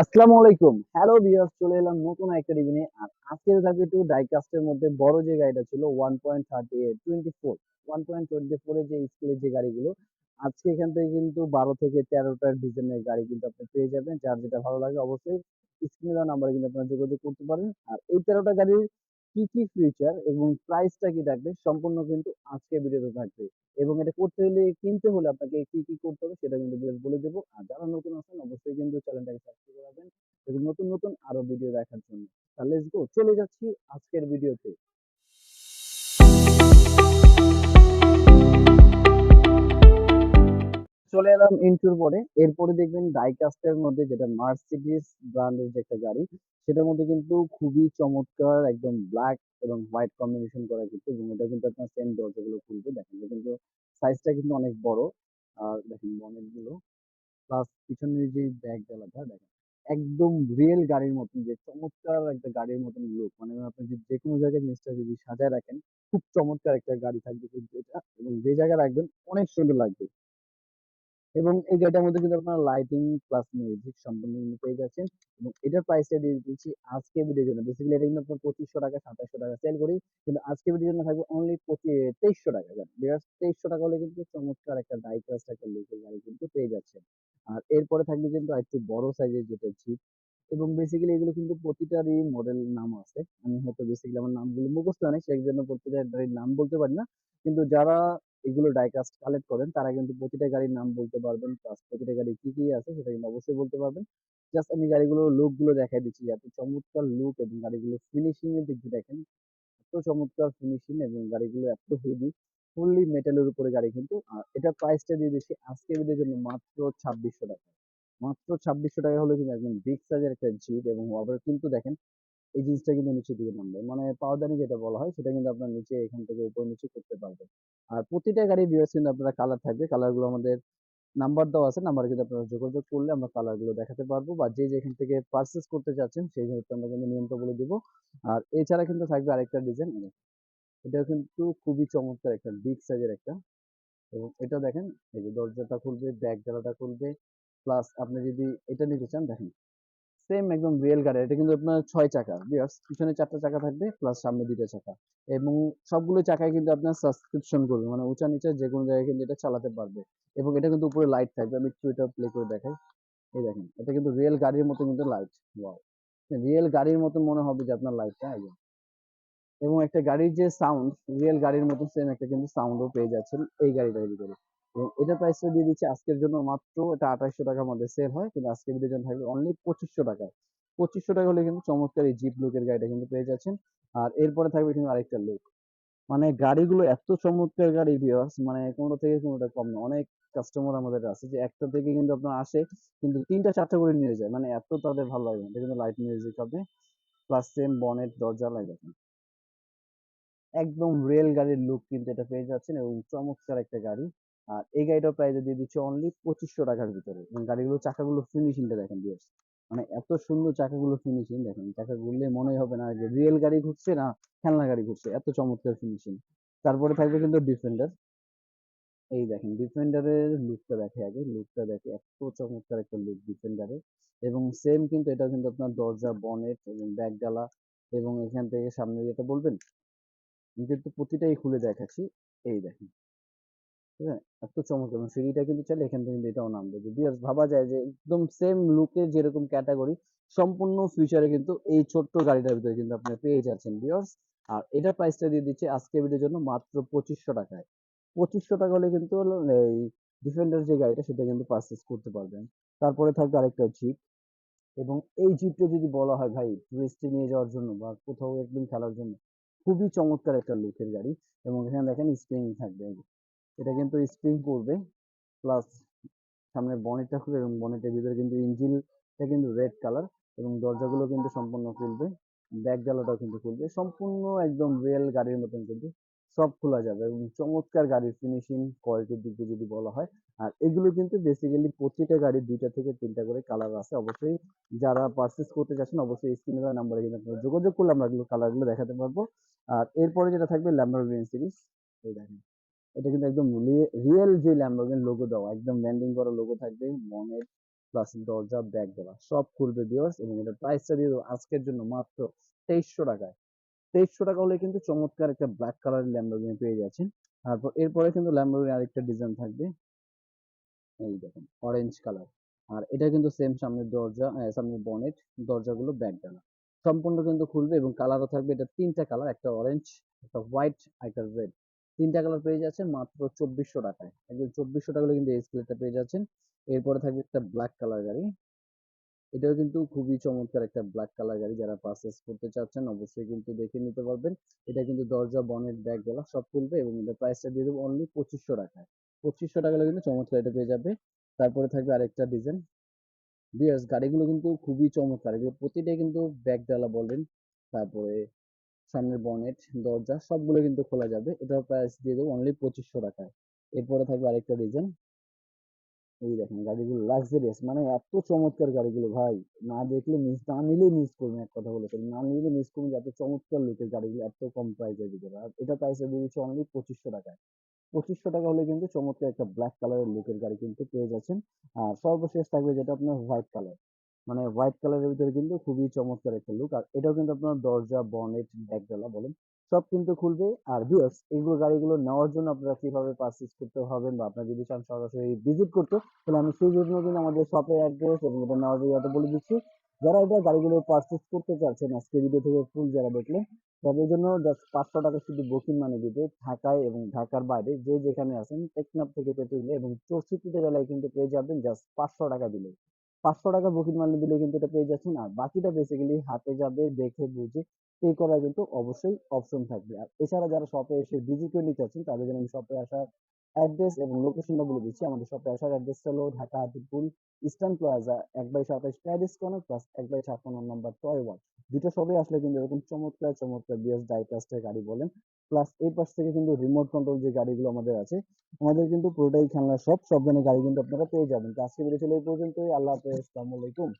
আসসালামু আলাইকুম। হ্যালো চলে এলাম নতুন একটা রিভিউ আর আজকে থাকবে একটু ডাইকাস্টের মধ্যে বড় যে গাড়িটা ছিল যে স্কেলের যে গাড়িগুলো, আজকে এখান থেকে কিন্তু বারো থেকে ডিজাইনের গাড়ি কিন্তু আপনি পেয়ে যাবেন। যার যেটা ভালো লাগে অবশ্যই স্ক্রিনে দেওয়া কিন্তু যোগাযোগ করতে পারেন। আর এই তেরোটা গাড়ির কি কি ফিচার এবং প্রাইসটা কি থাকবে, সম্পূর্ণ কিন্তু আজকে ভিডিওতে থাকবে। এবং এটা করতে হলে, কিনতে হলে আপনাকে কি কি করতে হবে, সেটা কিন্তু বলে দেবো। আর যারা নতুন আছেন, অবশ্যই কিন্তু চ্যানেলটাকে সাবস্ক্রাইব এবং নতুন নতুন আরও ভিডিও দেখার জন্য। তাহলে গো চলে যাচ্ছি আজকের ভিডিওতে চলে এলাম ইন্টুর পরে। এরপরে দেখবেন ডাইকাস্টের মধ্যে যেটা মার্সিডিস ব্র্যান্ডের যে একটা গাড়ি, সেটার মধ্যে কিন্তু খুবই চমৎকার একদম ব্ল্যাক এবং হোয়াইট কম্বিনেশন করা কিন্তু, এবং এটা কিন্তু আপনার সেম দরজাগুলো খুলবে। দেখেন কিন্তু সাইজটা কিন্তু অনেক বড়। আর দেখেন বনেটগুলো। প্লাস পিছনের যে ব্যাগ ডালাটা দেখেন। একদম রিয়েল গাড়ির মতন, যে চমৎকার একটা গাড়ির মতন লুক মানে আপনি যদি যে কোনো জায়গায় জিনিসটা যদি সাজায় রাখেন, খুব চমৎকার একটা গাড়ি থাকবে কিন্তু এটা, এবং যে জায়গায় রাখবেন, অনেক সুন্দর লাগবে। এবং এই গাড়িটার মধ্যে কিন্তু আপনারা লাইটিং প্লাস মিউজিক সম্পূর্ণ পেয়ে যাচ্ছেন। এবং এটার প্রাইসটা দিয়ে দিচ্ছি আজকে ভিডিওর জন্য। বেসিক্যালি এটা কিন্তু আপনার পঁচিশশো টাকা, সাতাশশো টাকা সেল করি। কিন্তু আজকে ভিডিওর জন্য থাকবে অনলি তেইশশো টাকা। বিয়ার্স, তেইশশো টাকা হলে কিন্তু চমৎকার একটা ডাইকাস্ট একটা লুকের গাড়ি কিন্তু পেয়ে যাচ্ছেন। আর এরপরে থাকবে কিন্তু একটু বড় সাইজের যেটা জিপ এবং বেসিক্যালি এগুলো কিন্তু প্রতিটারই মডেল নাম আছে। আমি হয়তো বেসিক্যালি আমার নামগুলো মুখস্থ নেই, সেই জন্য প্রতিটা গাড়ির নাম বলতে পারি না। কিন্তু যারা এগুলো ডাইকাস্ট কালেক্ট করেন, তারা কিন্তু প্রতিটা গাড়ির নাম বলতে পারবেন প্লাস প্রতিটা গাড়ি কি কি আছে সেটা কিন্তু অবশ্যই বলতে পারবেন। জাস্ট আমি গাড়িগুলোর লুকগুলো দেখাই দিচ্ছি, এত চমৎকার লুক এবং গাড়িগুলো ফিনিশিং এর দিক দেখেন, এত চমৎকার ফিনিশিং এবং গাড়িগুলো এত হেভি ফুললি মেটালের উপরে গাড়ি কিন্তু এটা প্রাইসটা দিয়ে দিচ্ছি আজকে ভিডিওর জন্য মাত্র ছাব্বিশশো টাকা। মাত্র ছাব্বিশশো টাকা হলে কিন্তু একদম বিগ সাইজের একটা জিপ এবং আবার কিন্তু দেখেন, এই জিনিসটা কিন্তু নিচের দিকে নামবে। মানে পাওদানি যেটা বলা হয়, সেটা কিন্তু আপনার নিচে এখান থেকে উপর নিচে করতে পারবেন। আর প্রতিটা গাড়ি ভিউয়ার্স কিন্তু আপনারা কালার থাকবে। কালারগুলো আমাদের নাম্বার দেওয়া আছে নাম্বারে কিন্তু আপনারা যোগাযোগ করলে আমরা কালারগুলো দেখাতে পারব বা যে যেখান থেকে পারচেস করতে চাচ্ছেন, সেই ক্ষেত্রে আমরা কিন্তু নিয়মটা বলে দিব। আর এছাড়া কিন্তু থাকবে আরেকটা ডিজাইন এটা কিন্তু খুবই চমৎকার একটা বিগ সাইজের একটা। এবং এটা দেখেন, এই যে দরজাটা খুলবে ব্যাক জালাটা খুলবে প্লাস আপনি যদি এটা নিতে চান, দেখেন সেম একদম রিয়েল গাড়ি। এটা কিন্তু আপনার ছয় চাকা বিয়ার্স পিছনে চারটা চাকা থাকবে প্লাস সামনে দুইটা চাকা। এবং সবগুলো চাকায় কিন্তু আপনার সাবস্ক্রিপশন করবে মানে উঁচা নিচে যে কোনো জায়গায় কিন্তু এটা চালাতে পারবে। এবং এটা কিন্তু উপরে লাইট থাকবে, আমি একটু এটা প্লে করে দেখাই। এই দেখেন, এটা কিন্তু রিয়েল গাড়ির মতো কিন্তু লাইট রিয়েল গাড়ির মতো মনে হবে যে আপনার লাইটটা একদম এবং একটা গাড়ির যে সাউন্ড রিয়েল গাড়ির মতো সেম একটা কিন্তু সাউন্ডও পেয়ে যাচ্ছেন এই গাড়িটার ভিতরে। এবং এটা প্রাইসটা দিয়ে দিচ্ছে আজকের জন্য মাত্র, এটা আঠাশশো টাকার মধ্যে সেল হয়, কিন্তু আজকের জন্য থাকবে অনলি পঁচিশশো টাকায়। পঁচিশশো টাকা হলে কিন্তু চমৎকার এই জিপ লুকের গাড়িটা কিন্তু পেয়ে যাচ্ছেন। আর এরপরে থাকবে কিন্তু আরেকটা লুক মানে গাড়িগুলো এত চমৎকার গাড়ি ভিউয়ার্স মানে কোনো থেকে কোনোটা কম না। অনেক কাস্টমার আমাদের আছে যে একটা থেকে কিন্তু আপনার আসে, কিন্তু তিনটা চারটা করে নিয়ে যায়। মানে এত তাদের ভালো লাগে এটা কিন্তু লাইট মিউজিক হবে। প্লাস সেম বনেট দরজা লাগে একদম রেল গাড়ির লুক কিন্তু এটা পেয়ে যাচ্ছেন এবং চমৎকার একটা গাড়ি। আর এই গাড়িটার প্রাইস দিয়ে দিচ্ছে অনলি পঁচিশশো টাকার ভিতরে। এবং গাড়িগুলোর চাকাগুলো ফিনিশিংটা দেখেন ভিউয়ার্স মানে এত সুন্দর চাকাগুলো ফিনিশিং দেখেন। চাকা ঘুরলে মনে হবে না যে রিয়েল গাড়ি ঘুরছে না খেলনা গাড়ি ঘুরছে। এত চমৎকার ফিনিশিং তারপরে থাকবে কিন্তু ডিফেন্ডার এই দেখেন ডিফেন্ডারের লুকটা দেখে আগে। লুকটা দেখে এত চমৎকার একটা লুক ডিফেন্ডারের এবং সেম কিন্তু এটা কিন্তু আপনার দরজা বনেট এবং ব্যাক ডালা এবং এখান থেকে সামনে যেটা বলবেন কিন্তু প্রতিটাই খুলে দেখাচ্ছি, এই দেখেন। ঠিক আছে? এত চমৎকার, এবং সিঁড়িটা কিন্তু চাইলে এখান থেকে এটাও নামবে। যদি ভাবা যায় যে একদম সেম লুকের যেরকম ক্যাটাগরি সম্পূর্ণ ফিউচারে কিন্তু এই ছোট্ট গাড়িটার ভিতরে কিন্তু আপনি পেয়ে যাচ্ছেন বিয়ার্স আর এটার প্রাইসটা দিয়ে দিচ্ছে আজকে ভিডিওর জন্য মাত্র পঁচিশশো টাকায়। পঁচিশশো টাকা হলে কিন্তু এই ডিফেন্ডার যে গাড়িটা, সেটা কিন্তু পারচেস করতে পারবেন। তারপরে থাকবে আরেকটা জিপ এবং এই জিপটা যদি বলা হয়, ভাই টুরিস্টে নিয়ে যাওয়ার জন্য বা কোথাও একদিন খেলার জন্য খুবই চমৎকার একটা লুকের গাড়ি এবং এখানে দেখেন স্প্রিং থাকবে। এটা কিন্তু স্প্রিং করবে প্লাস সামনে বনেটটা খুলবে এবং বনেটের ভিতরে কিন্তু ইঞ্জিনটা কিন্তু রেড কালার এবং দরজাগুলো কিন্তু সম্পূর্ণ খুলবে ব্যাক জালাটাও কিন্তু খুলবে, সম্পূর্ণ একদম রিয়েল গাড়ির মতন কিন্তু সব খোলা যাবে এবং চমৎকার গাড়ির ফিনিশিং কোয়ালিটির দিক দিয়ে যদি বলা হয়, আর এগুলো কিন্তু বেসিক্যালি প্রতিটা গাড়ির দুইটা থেকে তিনটা করে কালার আছে। অবশ্যই যারা পারচেস করতে চাচ্ছেন অবশ্যই স্ক্রিনে দেওয়া নাম্বারে কিন্তু আপনারা যোগাযোগ করলে আমরা এগুলো কালারগুলো দেখাতে পারব। আর এরপরে যেটা থাকবে ল্যাম্বরগিনি সিরিজ এই দেখেন। এটা কিন্তু একদম রিয়েল যে ল্যাম্বরগিনি লোগো দেওয়া, একদম ব্র্যান্ডিং করা লোগো থাকবে, মনের প্লাস দরজা ব্যাক দেওয়া, সব খুলবে ভিউয়ার্স এবং এটা প্রাইসটা দিয়ে আজকের জন্য মাত্র তেইশশো টাকায়। তেইশশো টাকা হলে কিন্তু চমৎকার একটা ব্ল্যাক কালারের ল্যাম্বরগিনি পেয়ে যাচ্ছেন। তারপর এরপরে কিন্তু ল্যাম্বরগিনি আরেকটা ডিজাইন থাকবে, এই দেখেন অরেঞ্জ কালার আর এটা কিন্তু সেম সামনের দরজা সামনের বনেট দরজাগুলো ব্যাক ডালা সম্পূর্ণ কিন্তু খুলবে এবং কালারও থাকবে। এটা তিনটা কালার একটা অরেঞ্জ একটা হোয়াইট একটা রেড তিনটা কালার পেয়ে যাচ্ছেন মাত্র চব্বিশশো টাকায়। একদম চব্বিশশো টাকা কিন্তু এই পেয়ে যাচ্ছেন। এরপরে থাকবে একটা ব্ল্যাক কালার গাড়ি। এটাও কিন্তু খুবই চমৎকার একটা ব্ল্যাক কালার গাড়ি যারা পারচেস করতে চাচ্ছেন, অবশ্যই কিন্তু দেখে নিতে পারবেন। এটা কিন্তু দরজা বনেট ব্যাগ গেলা সব খুলবে এবং এটা প্রাইসটা দিয়ে দেবো অনলি পঁচিশশো টাকায়। পঁচিশশো টাকা কিন্তু চমৎকার এটা পেয়ে যাবে। তারপরে থাকবে আরেকটা ডিজাইন বিয়ার্স গাড়িগুলো কিন্তু খুবই চমৎকার। এগুলো প্রতিটাই কিন্তু ব্যাক ডালা বলেন, তারপরে সামনের বনেট দরজা, সবগুলো কিন্তু খোলা যাবে। এটার প্রাইস দিয়ে দেবো অনলি পঁচিশশো টাকায়। এরপরে থাকবে আরেকটা ডিজাইন এই দেখেন গাড়িগুলো লাক্সারিয়াস মানে এত চমৎকার গাড়িগুলো ভাই। না দেখলে মিস না নিলেই মিস করবেন এক কথা বলে। না নিলে মিস করবেন এত চমৎকার লুকের গাড়িগুলো, এত কম প্রাইসের ভিতরে। আর এটা প্রাইসে দিয়ে দিচ্ছে অনলি পঁচিশশো টাকায়। পঁচিশশো টাকা হলে কিন্তু চমৎকার একটা ব্ল্যাক কালারের লুকের গাড়ি কিন্তু পেয়ে যাচ্ছেন। আর সর্বশেষ থাকবে যেটা আপনার হোয়াইট কালার মানে হোয়াইট কালারের ভিতরে কিন্তু খুবই চমৎকার একটা লুক আর এটাও কিন্তু আপনার দরজা বনেট ব্যাকডালা বলেন, সব কিন্তু খুলবে। আর ভিউয়ার্স এগুলো গাড়িগুলো নেওয়ার জন্য আপনারা কীভাবে পারচেজ করতে হবেন বা আপনারা যদি চান সরাসরি ভিজিট করতে, তাহলে আমি সেই জন্য কিন্তু আমাদের শপের অ্যাড্রেস এবং এটা নেওয়ার জায়গাটা বলে দিচ্ছি। যারা এটা গাড়িগুলো পারচেজ করতে চাচ্ছেন, আজকে ভিডিও থেকে ফুল যারা দেখলেন, তাদের জন্য জাস্ট পাঁচশো টাকা শুধু বুকিং মানি দিবে ঢাকায় এবং ঢাকার বাইরে। যে যেখানে আছেন, টেকনাফ থেকে তেঁতুলিয়া এবং চৌষট্টিটা জেলায় কিন্তু পেয়ে যাবেন জাস্ট পাঁচশো টাকা দিলে। পাঁচশো টাকা বুকিং মানি দিলে কিন্তু এটা পেয়ে যাচ্ছেন, আর বাকিটা বেসিক্যালি হাতে যাবে, দেখে বুঝে পে করার কিন্তু অবশ্যই অপশন থাকবে। আর এছাড়া যারা শপে এসে ভিজিট করে নিতে চাচ্ছেন, তাদের জন্য আমি শপে আসার অ্যাড্রেস এবং লোকেশনটা বলে দিচ্ছি। আমাদের শপে আসার অ্যাড্রেসটা হলো ঢাকা হাতিপুল ইস্টার্ন প্লাজা, এক বাই সাতাশ প্যারিস কর্নার প্লাস এক বাই ছাপ্পান্ন নম্বর টয় ওয়ান। দুটো সবই আসলে কিন্তু এরকম চমৎকার চমৎকার বিএস ডাইকাস্টের গাড়ি বলেন। প্লাস এই পাশ থেকে কিন্তু রিমোট কন্ট্রোল যে গাড়িগুলো আমাদের আছে, আমাদের কিন্তু পুরোটাই খেলনা সব সব ধরনের গাড়ি কিন্তু আপনারা পেয়ে যাবেন। তো আজকে ভিডিও ছিল এই পর্যন্তই। আল্লাহ হাফেজ। আসসালামু আলাইকুম।